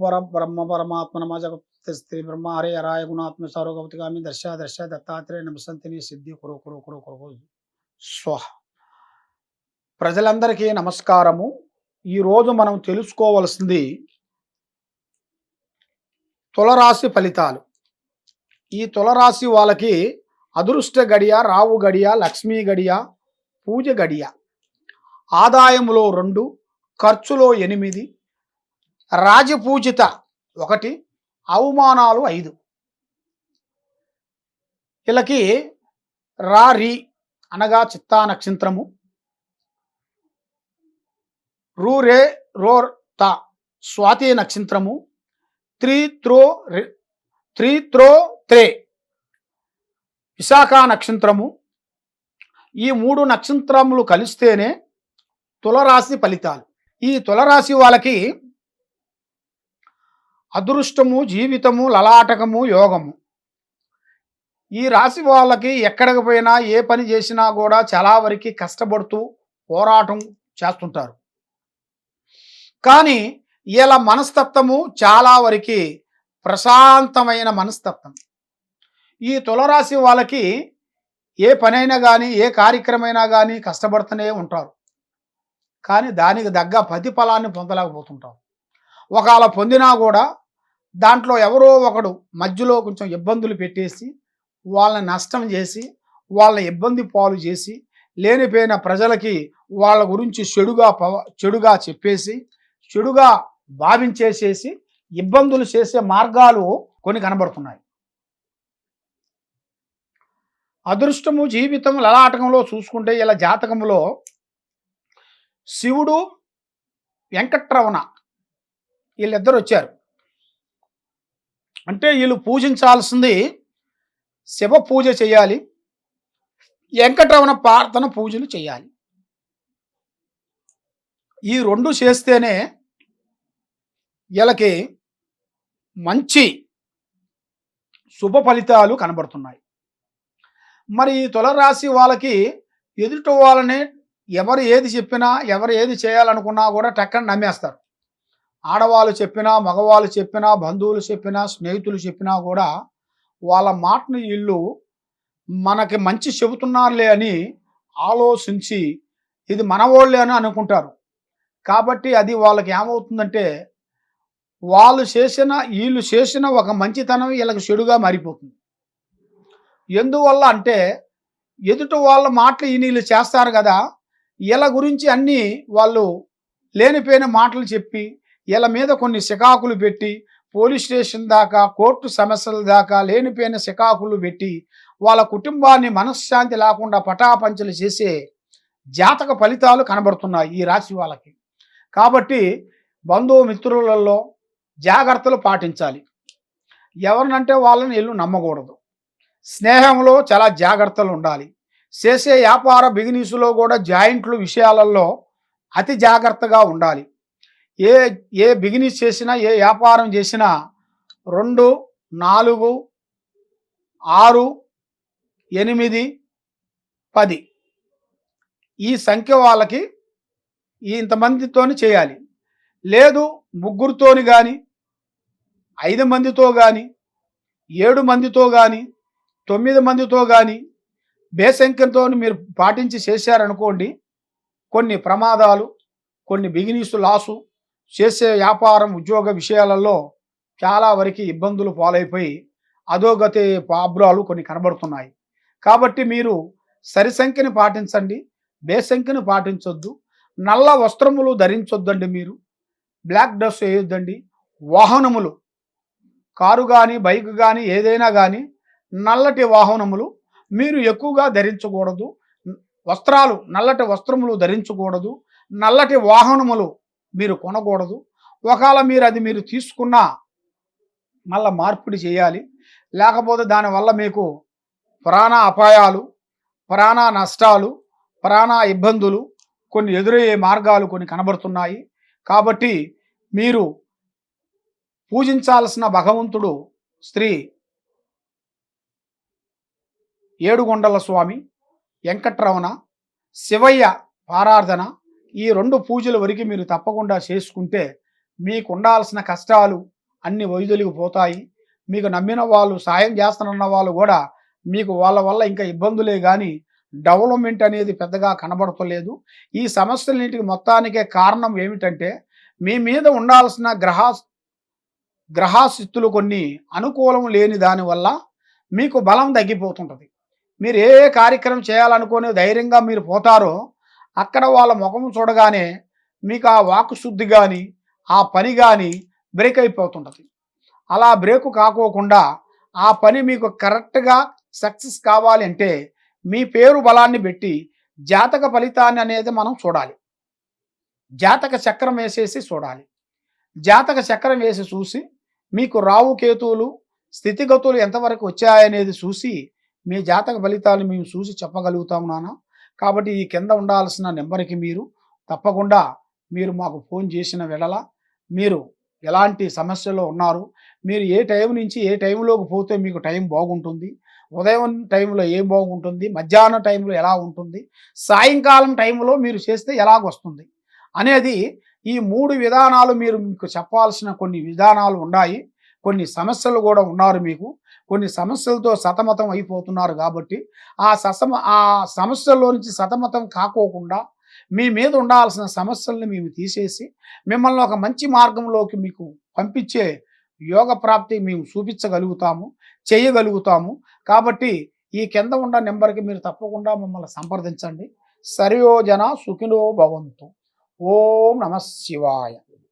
పర బ్రహ్మ పరమాత్మ నమ జగత్ స్త్రీ బ్రహ్మ హరే హరాయ గుణాత్మ సౌరగవతిగామి దర్శ దర్శ దత్తాత్రేయ నమసంతిని సిద్ధి కురు కురు కురు కురు స్వహ ప్రజలందరికీ నమస్కారము. ఈరోజు మనం తెలుసుకోవలసింది తులరాశి ఫలితాలు. ఈ తులరాశి వాళ్ళకి అదృష్ట గడియ రావు గడియ లక్ష్మీ గడియ పూజ గడియ. ఆదాయములో రెండు ఖర్చులో ఎనిమిది రాజపూజిత ఒకటి అవమానాలు ఐదు. వీళ్ళకి రారి అనగా చిత్తా నక్షత్రము. రూరే రోర్ త స్వాతి నక్షత్రము. త్రి త్రో రి- త్రో త్రే విశాఖ నక్షత్రము. ఈ మూడు నక్షత్రములు కలిస్తేనే తులరాశి ఫలితాలు. ఈ తులరాశి వాళ్ళకి అదృష్టము జీవితము లలాటకము యోగము. ఈ రాశి వాళ్ళకి ఎక్కడికి పోయినా ఏ పని చేసినా కూడా చాలా వరకు కష్టపడుతూ పోరాటం చేస్తుంటారు. కానీ ఇలా మనస్తత్వము చాలా వరకు ప్రశాంతమైన మనస్తత్వం. ఈ తులరాశి వాళ్ళకి ఏ పనైనా కానీ ఏ కార్యక్రమైనా కానీ కష్టపడుతూనే ఉంటారు. కానీ దానికి తగ్గ ప్రతిఫలాన్ని పొందలేకపోతుంటారు. ఒకవేళ పొందినా కూడా దాంట్లో ఎవరో ఒకడు మధ్యలో కొంచెం ఇబ్బందులు పెట్టేసి వాళ్ళని నష్టం చేసి వాళ్ళని ఇబ్బంది పాలు చేసి లేనిపోయిన ప్రజలకి వాళ్ళ గురించి చెడుగా పవ- చెడుగా చెప్పేసి చెడుగా భావించేసేసి ఇబ్బందులు చేసే మార్గాలు కొన్ని కనబడుతున్నాయి. అదృష్టము జీవితం లలాటకంలో చూసుకుంటే ఇలా జాతకంలో శివుడు వెంకట్రమణ వీళ్ళిద్దరు వచ్చారు. అంటే వీళ్ళు పూజించాల్సింది శివ పూజ చేయాలి వెంకటరమణ ప్రార్థన పూజలు చేయాలి. ఈ రెండు చేస్తేనే వీళ్ళకి మంచి శుభ ఫలితాలు కనబడుతున్నాయి. మరి ఈ తులరాశి వాళ్ళకి ఎదుటి వాళ్ళని ఎవరు ఏది చెప్పినా ఎవరు ఏది చేయాలనుకున్నా కూడా టక్కన నమ్మేస్తారు. ఆడవాళ్ళు చెప్పినా మగవాళ్ళు చెప్పినా బంధువులు చెప్పినా స్నేహితులు చెప్పినా కూడా వాళ్ళ మాటను వీళ్ళు మనకి మంచి చెబుతున్నారులే అని ఆలోచించి ఇది మనవాళ్ళే అని అనుకుంటారు. కాబట్టి అది వాళ్ళకి ఏమవుతుందంటే వాళ్ళు చేసిన వీళ్ళు చేసిన ఒక మంచితనం వీళ్ళకి చెడుగా మారిపోతుంది. ఎందువల్ల అంటే ఎదుటి వాళ్ళ మాటలు ఈ వీళ్ళు చేస్తారు కదా వీళ్ళ గురించి అన్నీ వాళ్ళు లేనిపోయిన మాటలు చెప్పి వీళ్ళ మీద కొన్ని సికాకులు పెట్టి పోలీస్ స్టేషన్ దాకా కోర్టు సమస్యల దాకా లేనిపోయిన సికాకులు పెట్టి వాళ్ళ కుటుంబాన్ని మనశ్శాంతి లేకుండా పటాపంచలు చేసే జాతక ఫలితాలు కనబడుతున్నాయి ఈ రాశి వాళ్ళకి. కాబట్టి బంధువు మిత్రులలో జాగ్రత్తలు పాటించాలి. ఎవరినంటే వాళ్ళని ఇల్లు నమ్మకూడదు. స్నేహంలో చాలా జాగ్రత్తలు ఉండాలి. చేసే వ్యాపార బిజినెస్లో కూడా జాయింట్లు విషయాలలో అతి జాగ్రత్తగా ఉండాలి. ఏ ఏ బిజినెస్ చేసినా ఏ వ్యాపారం చేసినా రెండు నాలుగు ఆరు ఎనిమిది పది. ఈ సంఖ్య వాళ్ళకి ఇంతమందితో చేయాలి. లేదు ముగ్గురితోని కానీ ఐదు మందితో కానీ ఏడు మందితో కానీ తొమ్మిది మందితో కానీ బేసంఖ్యతో మీరు పాటించి చేశారనుకోండి కొన్ని ప్రమాదాలు కొన్ని బిగినీసు లాసు చేసే వ్యాపారం ఉద్యోగ విషయాలలో చాలా వరకు ఇబ్బందులు పాలైపోయి అధోగతి ప్రాబ్లాలు కొన్ని కనబడుతున్నాయి. కాబట్టి మీరు సరి సంఖ్యని పాటించండి బేసంఖ్యను పాటించొద్దు నల్ల వస్త్రములు ధరించొద్దండి మీరు బ్లాక్ డ్రెస్ వేయొద్దండి వాహనములు కారు కానీ బైక్ కానీ ఏదైనా కానీ నల్లటి వాహనములు మీరు ఎక్కువగా ధరించకూడదు. వస్త్రాలు నల్లటి వస్త్రములు ధరించకూడదు నల్లటి వాహనములు మీరు కొనకూడదు. ఒకవేళ మీరు అది మీరు తీసుకున్నా మళ్ళా మార్పిడి చేయాలి. లేకపోతే దానివల్ల మీకు ప్రాణ అపాయాలు ప్రాణ నష్టాలు ప్రాణ ఇబ్బందులు కొన్ని ఎదురయ్యే మార్గాలు కొన్ని కనబడుతున్నాయి. కాబట్టి మీరు పూజించాల్సిన భగవంతుడు స్త్రీ ఏడుగొండల స్వామి వెంకట్రమణ శివయ్య పారార్థన ఈ రెండు పూజల వరకు మీరు తప్పకుండా చేసుకుంటే మీకు ఉండాల్సిన కష్టాలు అన్ని వైదొలిగిపోతాయి మీకు నమ్మిన వాళ్ళు సాయం చేస్తానన్న వాళ్ళు కూడా మీకు వాళ్ళ వల్ల ఇంకా ఇబ్బందులే కానీ డెవలప్మెంట్ అనేది పెద్దగా కనబడతలేదు. ఈ సమస్యలన్నిటికి మొత్తానికే కారణం ఏమిటంటే మీ మీద ఉండాల్సిన గ్రహ గ్రహాస్థితులు కొన్ని అనుకూలం లేని దానివల్ల మీకు బలం తగ్గిపోతుంటుంది. మీరు ఏ ఏ కార్యక్రమం చేయాలనుకునే ధైర్యంగా మీరు పోతారో అక్కడ వాళ్ళ ముఖం చూడగానే మీకు ఆ వాక్ శుద్ధి కానీ ఆ పని కానీ బ్రేక్ అయిపోతుంటుంది. అలా బ్రేక్ కాకోకుండా ఆ పని మీకు కరెక్ట్గా సక్సెస్ కావాలి అంటే మీ పేరు బలాన్ని పెట్టి జాతక ఫలితాన్ని అనేది మనం చూడాలి. జాతక చక్రం వేసేసి చూడాలి. జాతక చక్రం వేసి చూసి మీకు రావు కేతువులు స్థితిగతులు ఎంతవరకు వచ్చాయనేది చూసి మీ జాతక ఫలితాలు మేము చూసి చెప్పగలుగుతాము నానా కాబట్టి ఈ కింద ఉండాల్సిన నెంబర్కి మీరు తప్పకుండా మీరు మాకు ఫోన్ చేసిన వెడల మీరు ఎలాంటి సమస్యలో ఉన్నారు మీరు ఏ టైం నుంచి ఏ టైంలోకి పోతే మీకు టైం బాగుంటుంది ఉదయం టైంలో ఏం బాగుంటుంది మధ్యాహ్నం టైంలో ఎలా ఉంటుంది సాయంకాలం టైంలో మీరు చేస్తే ఎలాగొస్తుంది అనేది ఈ మూడు విధానాలు మీరు మీకు చెప్పాల్సిన కొన్ని విధానాలు ఉన్నాయి కొన్ని సమస్యలు కూడా ఉన్నారు మీకు. కొన్ని సమస్యలతో సతమతం అయిపోతున్నారు కాబట్టి ఆ ససమ ఆ సమస్యల్లో నుంచి సతమతం కాకోకుండా మీ మీద ఉండాల్సిన సమస్యల్ని మేము తీసేసి మిమ్మల్ని ఒక మంచి మార్గంలోకి మీకు పంపించే యోగ ప్రాప్తి మేము చూపించగలుగుతాము చేయగలుగుతాము. కాబట్టి ఈ కింద ఉన్న నెంబర్కి మీరు తప్పకుండా మమ్మల్ని సంప్రదించండి. సరియోజన సుఖినో భవంతు. ఓం నమ శివాయ.